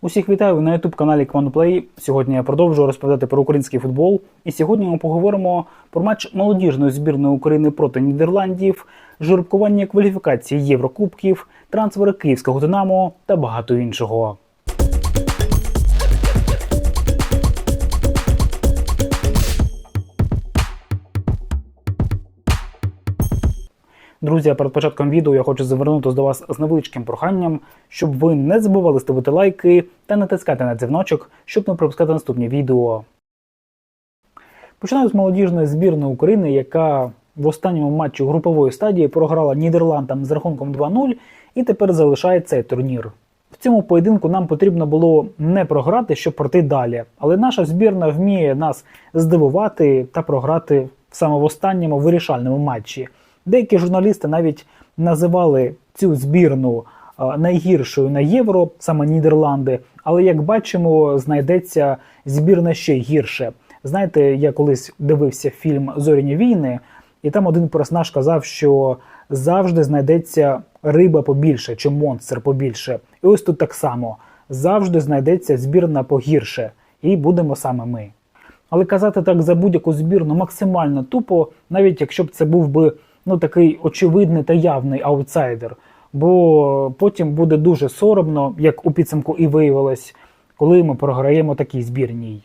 Усіх вітаю на youtube каналі Кванплей. Сьогодні я продовжую розповідати про український футбол. І сьогодні ми поговоримо про матч молодіжної збірної України проти Нідерландів, жеребкування кваліфікації Єврокубків, трансфери київського Динамо та багато іншого. Друзі, перед початком відео я хочу звернутися до вас з невеличким проханням, щоб ви не забували ставити лайки та натискати на дзвіночок, щоб не пропускати наступні відео. Починаю з молодіжної збірної України, яка в останньому матчі групової стадії програла Нідерландам з рахунком 2-0 і тепер залишає цей турнір. В цьому поєдинку нам потрібно було не програти, щоб пройти далі. Але наша збірна вміє нас здивувати та програти саме в останньому вирішальному матчі. Деякі журналісти навіть називали цю збірну е, найгіршою на євро, саме Нідерланди. Але як бачимо, знайдеться збірна ще гірше. Знаєте, я колись дивився фільм Зоряні війни, і там один персонаж казав, що завжди знайдеться риба побільше, чи монстр побільше. І ось тут так само завжди знайдеться збірна погірше, і будемо саме ми. Але казати так за будь-яку збірну максимально тупо, навіть якщо б це був би ну такий очевидний та явний аутсайдер. Бо потім буде дуже соромно, як у підсумку і виявилось, коли ми програємо такій збірній.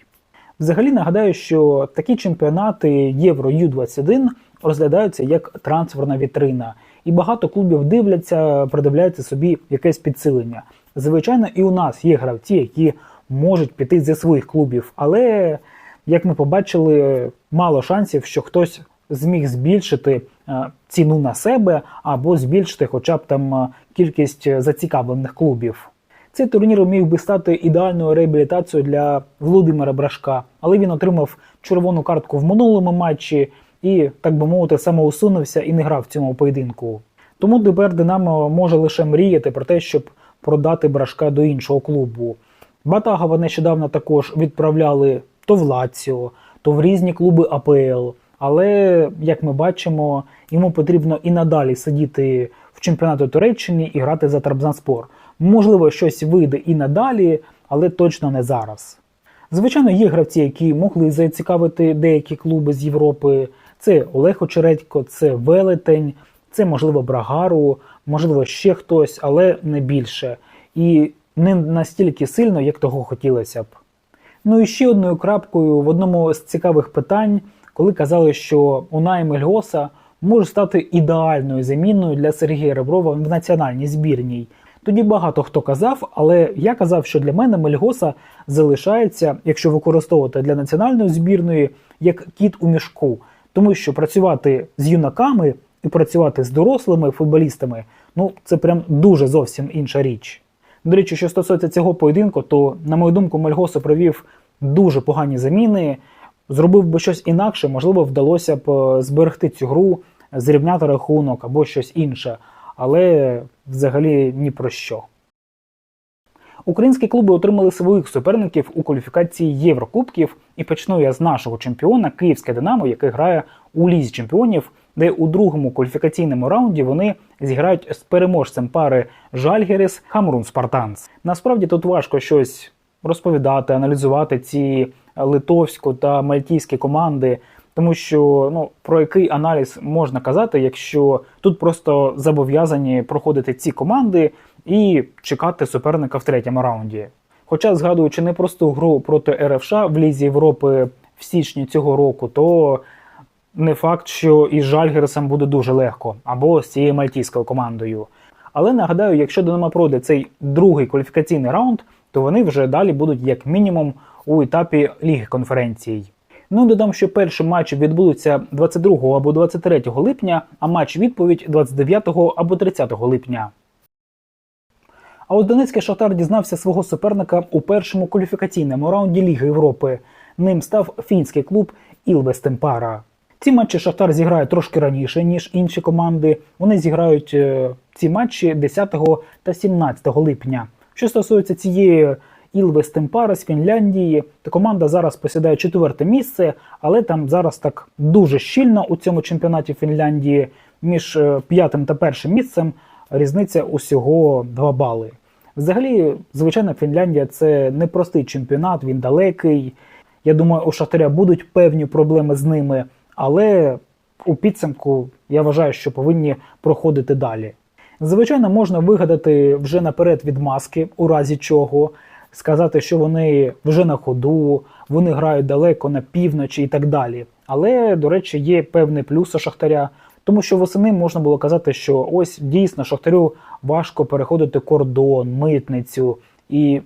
Взагалі нагадаю, що такі чемпіонати Євро Ю-21 розглядаються як трансферна вітрина, і багато клубів дивляться, придивляються собі якесь підсилення. Звичайно, і у нас є гравці, які можуть піти зі своїх клубів, але як ми побачили, мало шансів, що хтось зміг збільшити ціну на себе або збільшити хоча б там е, кількість зацікавлених клубів. Цей турнір міг би стати ідеальною реабілітацією для Володимира Брашка, але він отримав червону картку в минулому матчі і, так би мовити, самоусунувся і не грав в цьому поєдинку. Тому тепер Динамо може лише мріяти про те, щоб продати Брашка до іншого клубу. Батагова нещодавно також відправляли то в Лаціо, то в різні клуби АПЛ. Але, як ми бачимо, йому потрібно і надалі сидіти в чемпіонаті Туреччини і грати за Трабзанспор. Можливо, щось вийде і надалі, але точно не зараз. Звичайно, є гравці, які могли зацікавити деякі клуби з Європи. Це Олег Очередько, це Велетень, це, можливо, Брагару, можливо, ще хтось, але не більше. І не настільки сильно, як того хотілося б. Ну і ще одною крапкою в одному з цікавих питань коли казали, що Унай Мельгоса може стати ідеальною заміною для Сергія Реброва в національній збірній. Тоді багато хто казав, але я казав, що для мене Мельгоса залишається, якщо використовувати для національної збірної, як кіт у мішку, тому що працювати з юнаками і працювати з дорослими футболістами ну це прям дуже зовсім інша річ. До речі, що стосується цього поєдинку, то, на мою думку, Мельгоса провів дуже погані заміни. Зробив би щось інакше, можливо, вдалося б е, зберегти цю гру, зрівняти рахунок або щось інше, але взагалі ні про що. Українські клуби отримали своїх суперників у кваліфікації Єврокубків, і почну я з нашого чемпіона Київське Динамо, який грає у лізі чемпіонів, де у другому кваліфікаційному раунді вони зіграють з переможцем пари Жальгеріс Хамрун Спартанс. Насправді тут важко щось розповідати, аналізувати ці литовську та мальтійські команди, тому що ну про який аналіз можна казати, якщо тут просто зобов'язані проходити ці команди і чекати суперника в третьому раунді. Хоча, згадуючи непросту гру проти РФШ в Лізі Європи в січні цього року, то не факт, що із Жальгерсом буде дуже легко, або з цією мальтійською командою. Але нагадаю, якщо Динамо пройде цей другий кваліфікаційний раунд, то вони вже далі будуть як мінімум у етапі Ліги конференцій. Ну додам, що перші матчі відбудуться 22 або 23 липня, а матч відповідь 29 або 30 липня. А от Донецький Шахтар дізнався свого суперника у першому кваліфікаційному раунді Ліги Європи. Ним став фінський клуб Ілвес Темпара. Ці матчі Шахтар зіграє трошки раніше, ніж інші команди. Вони зіграють е, ці матчі 10 та 17 липня. Що стосується цієї Ілвес Темпара з Фінляндії, то команда зараз посідає четверте місце, але там зараз так дуже щільно у цьому чемпіонаті Фінляндії між е, п'ятим та першим місцем різниця усього 2 бали. Взагалі, звичайно, Фінляндія це непростий чемпіонат, він далекий. Я думаю, у Шахтаря будуть певні проблеми з ними, але у підсумку я вважаю, що повинні проходити далі. Звичайно, можна вигадати вже наперед відмазки, у разі чого, сказати, що вони вже на ходу, вони грають далеко на півночі і так далі. Але, до речі, є певний плюс у Шахтаря, тому що восени можна було казати, що ось дійсно Шахтарю важко переходити кордон, митницю, і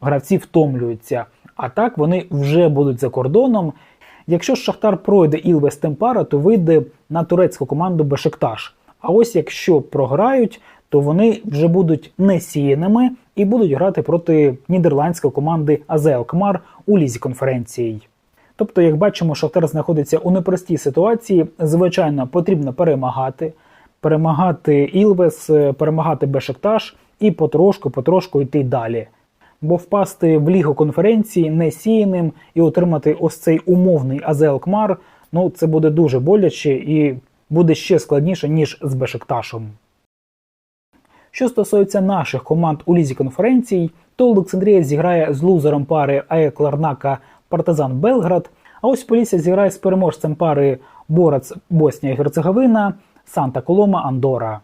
гравці втомлюються. А так вони вже будуть за кордоном. Якщо Шахтар пройде Ілвес Темпара, то вийде на турецьку команду Бешикташ. А ось якщо програють, то вони вже будуть несіяними і будуть грати проти нідерландської команди Азео Кмар у лізі конференцій. Тобто, як бачимо, Шахтар знаходиться у непростій ситуації. Звичайно, потрібно перемагати, перемагати Ілвес, е, перемагати Бешикташ і потрошку-потрошку йти далі. Бо впасти в лігу конференції несіяним і отримати ось цей умовний Азео Кмар, ну це буде дуже боляче і буде ще складніше, ніж з Бешикташем. Що стосується наших команд у лізі конференцій, то Олександрія зіграє з лузером пари АЕК Ларнака Партизан Белград, а ось Полісся зіграє з переможцем пари Борац Боснія Герцеговина, Санта Колома Андора.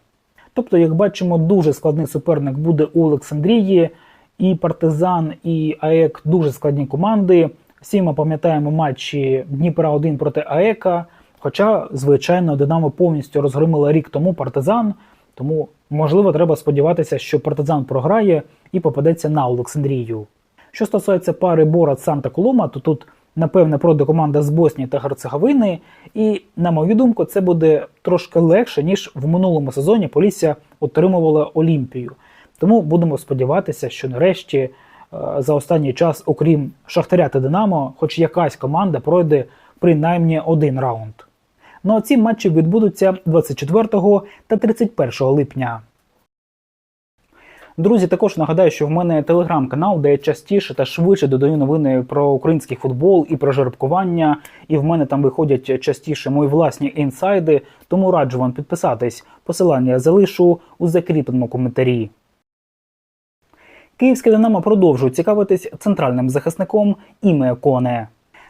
Тобто, як бачимо, дуже складний суперник буде у Олександрії, і Партизан, і АЕК дуже складні команди. Всі ми пам'ятаємо матчі Дніпра 1 проти АЕКа. Хоча, звичайно, Динамо повністю розгромила рік тому партизан, тому можливо треба сподіватися, що партизан програє і попадеться на Олександрію. Що стосується пари Борат Санта Колома, то тут, напевне, пройде команда з Боснії та Герцеговини, і, на мою думку, це буде трошки легше, ніж в минулому сезоні Полісся отримувала Олімпію. Тому будемо сподіватися, що нарешті е, за останній час, окрім Шахтаря та Динамо, хоч якась команда пройде принаймні один раунд. Ну а ці матчі відбудуться 24 та 31 липня. Друзі, також нагадаю, що в мене телеграм-канал, де я частіше та швидше додаю новини про український футбол і про жеребкування. І в мене там виходять частіше мої власні інсайди, тому раджу вам підписатись. Посилання залишу у закріпленому коментарі. Київське Динамо продовжує цікавитись центральним захисником Іме Коне.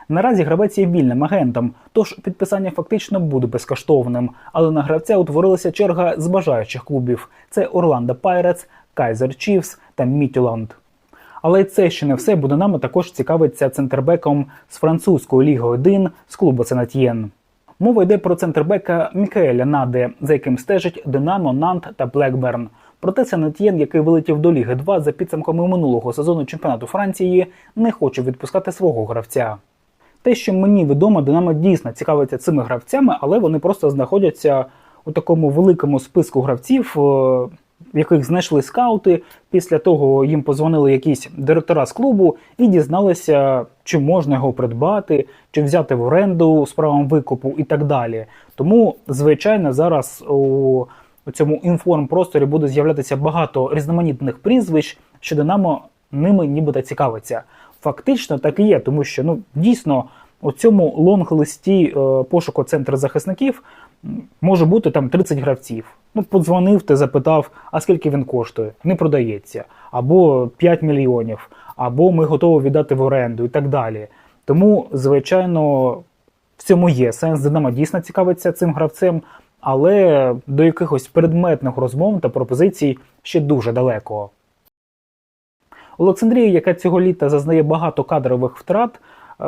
Наразі гравець є вільним агентом, тож підписання фактично буде безкоштовним. Але на гравця утворилася черга з бажаючих клубів: це Орландо Пайрец, Кайзер Чіфс та Мітюланд. Але це ще не все, бо Динамо також цікавиться центрбеком з французької ліги 1 з клубу Сенатьєн. Мова йде про центрбека Мікаеля Наде, за яким стежить Динамо, Нант та Блекберн. Проте Сенатьєн, який вилетів до Ліги 2 за підсумками минулого сезону чемпіонату Франції, не хоче відпускати свого гравця. Те, що мені відомо, Динамо дійсно цікавиться цими гравцями, але вони просто знаходяться у такому великому списку гравців, е, яких знайшли скаути. Після того їм позвонили якісь директора з клубу і дізналися, чи можна його придбати, чи взяти в оренду з правом викупу і так далі. Тому, звичайно, зараз у у цьому інформпросторі буде з'являтися багато різноманітних прізвищ, що Динамо ними нібито цікавиться. Фактично так і є, тому що ну дійсно у цьому лонг-листі е, пошуку центру захисників може бути там 30 гравців. Ну, подзвонив, ти запитав, а скільки він коштує? Не продається, або 5 мільйонів, або ми готові віддати в оренду і так далі. Тому, звичайно, в цьому є сенс. Динамо дійсно цікавиться цим гравцем, але до якихось предметних розмов та пропозицій ще дуже далеко. Олександрія, яка цього літа зазнає багато кадрових втрат,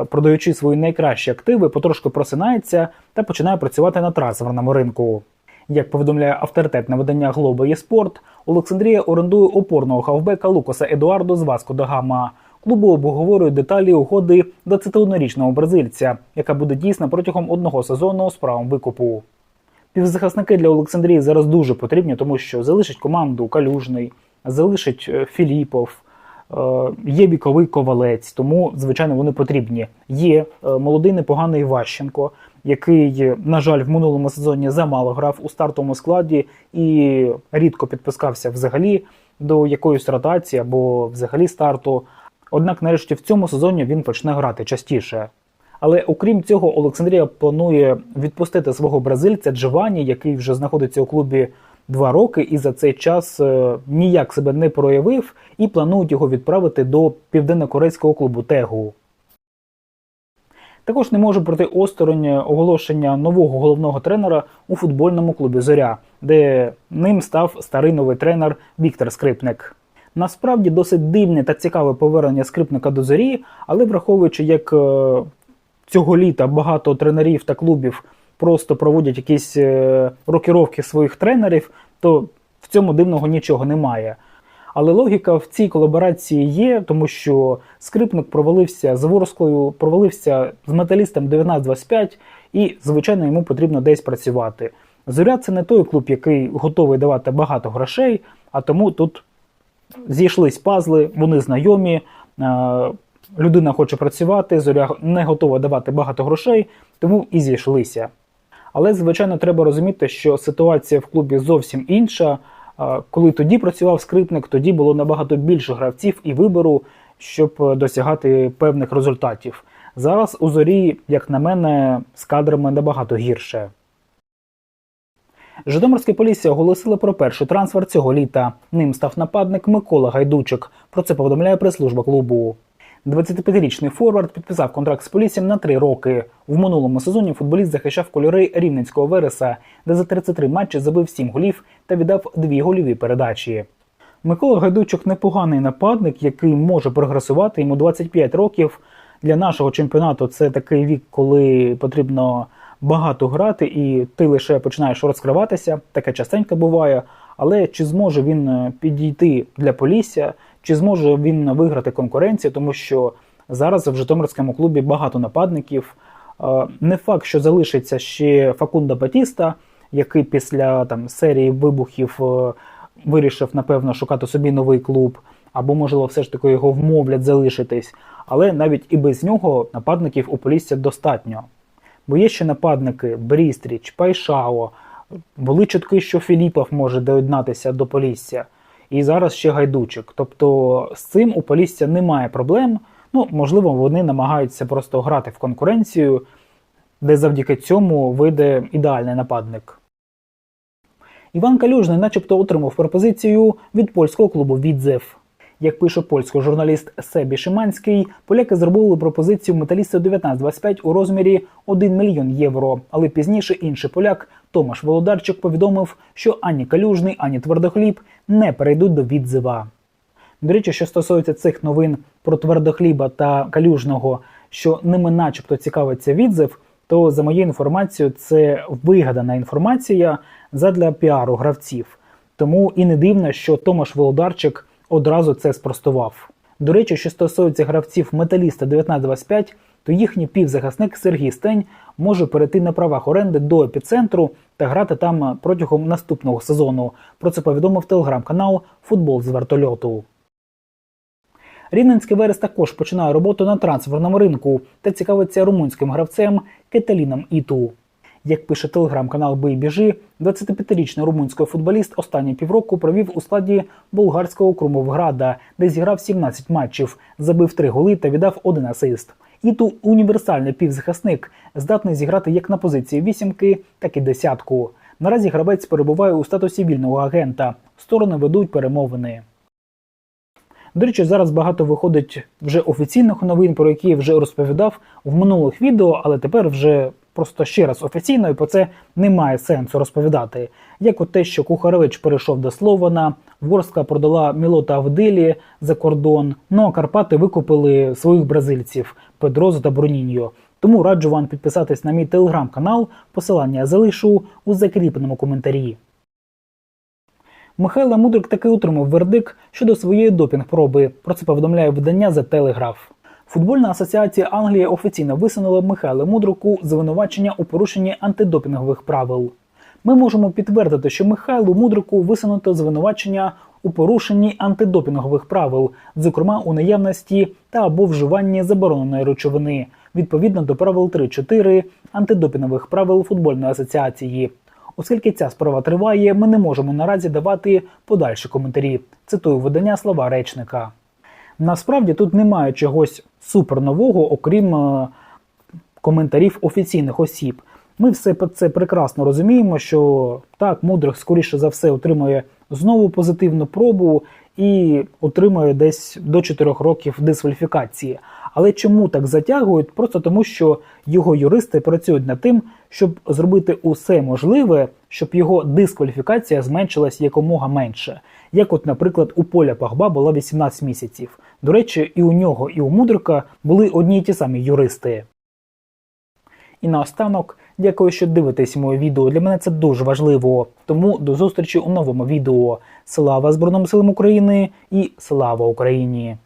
продаючи свої найкращі активи, потрошки просинається та починає працювати на трансферному ринку. Як повідомляє авторитетне видання Глоба Єспорт, Олександрія орендує опорного хавбека Лукаса Едуардо з Васко до Гама. Клубу обговорюють деталі угоди 21-річного бразильця, яка буде дійсна протягом одного сезону з правом викупу. Півзахисники для Олександрії зараз дуже потрібні, тому що залишить команду Калюжний, залишить е, Філіпов, е, є віковий ковалець, тому, звичайно, вони потрібні. Є е, молодий непоганий Ващенко, який, на жаль, в минулому сезоні замало грав у стартовому складі і рідко підпускався взагалі до якоїсь ротації або взагалі старту. Однак, нарешті, в цьому сезоні він почне грати частіше. Але окрім цього, Олександрія планує відпустити свого бразильця Джованні, який вже знаходиться у клубі два роки і за цей час е, ніяк себе не проявив і планують його відправити до південно-корейського клубу Тегу. Також не можу пройти осторонь оголошення нового головного тренера у футбольному клубі Зоря, де ним став старий новий тренер Віктор Скрипник. Насправді досить дивне та цікаве повернення скрипника до зорі, але враховуючи, як е, цього літа багато тренерів та клубів просто проводять якісь е, рокіровки своїх тренерів, то в цьому дивного нічого немає. Але логіка в цій колаборації є, тому що скрипник провалився з Ворсклою, провалився з металістом 1925, і, звичайно, йому потрібно десь працювати. Зоря це не той клуб, який готовий давати багато грошей, а тому тут зійшлись пазли, вони знайомі. е, Людина хоче працювати, зоря не готова давати багато грошей, тому і зійшлися. Але, звичайно, треба розуміти, що ситуація в клубі зовсім інша. Коли тоді працював скрипник, тоді було набагато більше гравців і вибору, щоб е, досягати певних результатів. Зараз у зорі, як на мене, з кадрами набагато гірше. Житомирське Полісся оголосили про перший трансфер цього літа. Ним став нападник Микола Гайдучик. Про це повідомляє прес-служба клубу. 25-річний форвард підписав контракт з Поліссям на три роки. В минулому сезоні футболіст захищав кольори рівненського Вереса, де за 33 матчі забив 7 голів та віддав дві гольові передачі. Микола Гайдучик непоганий нападник, який може прогресувати. Йому 25 років. Для нашого чемпіонату це такий вік, коли потрібно багато грати, і ти лише починаєш розкриватися. Таке частенько буває. Але чи зможе він е, підійти для Полісся, чи зможе він виграти конкуренцію, тому що зараз в Житомирському клубі багато нападників. Е, Не факт, що залишиться ще Факунда Батіста, який після там серії вибухів е, вирішив, напевно, шукати собі новий клуб, або, можливо, все ж таки його вмовлять залишитись. Але навіть і без нього нападників у Полісся достатньо. Бо є ще нападники Брістріч, Пайшао, були чутки, що Філіпов може доєднатися до Полісся. І зараз ще гайдучик. Тобто з цим у Полісся немає проблем. Ну, можливо, вони намагаються просто грати в конкуренцію, де завдяки цьому вийде ідеальний нападник. Іван Калюжний начебто отримав пропозицію від польського клубу Відзев. Як пише польський журналіст Себі Шиманський, поляки зробили пропозицію металісту 1925 у розмірі 1 мільйон євро. Але пізніше інший поляк Томаш Володарчик повідомив, що ані Калюжний, ані Твердохліб не перейдуть до відзива. До речі, що стосується цих новин про твердохліба та калюжного, що ними начебто цікавиться відзив, то за моєю інформацією, це вигадана інформація задля піару гравців. Тому і не дивно, що Томаш Володарчик одразу це спростував. До речі, що стосується гравців металіста 1925, то їхній півзахисник Сергій Стень може перейти на правах оренди до епіцентру та грати там протягом наступного сезону. Про це повідомив телеграм-канал Футбол з вертольоту. Рівненський Верес також починає роботу на трансферному ринку та цікавиться румунським гравцем Кеталіном Іту. Як пише телеграм-канал Бий 25-річний румунський футболіст останні півроку провів у складі болгарського Крумовграда, де зіграв 17 матчів, забив 3 голи та віддав один асист. Іту універсальний півзахисник, здатний зіграти як на позиції вісімки, так і десятку. Наразі гравець перебуває у статусі вільного агента. Сторони ведуть перемовини. До речі, зараз багато виходить вже офіційних новин, про які я вже розповідав в минулих відео, але тепер вже просто ще раз офіційно, і про це немає сенсу розповідати. Як от те, що Кухаревич перейшов до Слована, Ворска продала Мілота Авдилі за кордон. Ну а Карпати викупили своїх бразильців Педрозу та Бруніньо. Тому раджу вам підписатись на мій телеграм-канал. Посилання я залишу у закріпленому коментарі. Михайло Мудрик таки отримав вердикт щодо своєї допінг-проби. Про це повідомляє видання The Telegraph. Футбольна асоціація Англії офіційно висунула Михайлу Мудрику звинувачення у порушенні антидопінгових правил. Ми можемо підтвердити, що Михайлу Мудрику висунуто звинувачення у порушенні антидопінгових правил, зокрема у наявності та або вживанні забороненої речовини, відповідно до правил 3.4 антидопінгових правил футбольної асоціації. Оскільки ця справа триває, ми не можемо наразі давати подальші коментарі. Цитую видання слова речника. Насправді тут немає чогось супернового, окрім е, коментарів офіційних осіб. Ми все це прекрасно розуміємо, що так, мудрих, скоріше за все отримує знову позитивну пробу і отримує десь до 4 років дискваліфікації. Але чому так затягують? Просто тому, що його юристи працюють над тим, щоб зробити усе можливе, щоб його дискваліфікація зменшилась якомога менше. Як, от, наприклад, у Поля Пагба була 18 місяців. До речі, і у нього, і у Мудрика були одні й ті самі юристи. І наостанок, дякую, що дивитесь моє відео. Для мене це дуже важливо. Тому до зустрічі у новому відео. Слава Збройним силам України і слава Україні!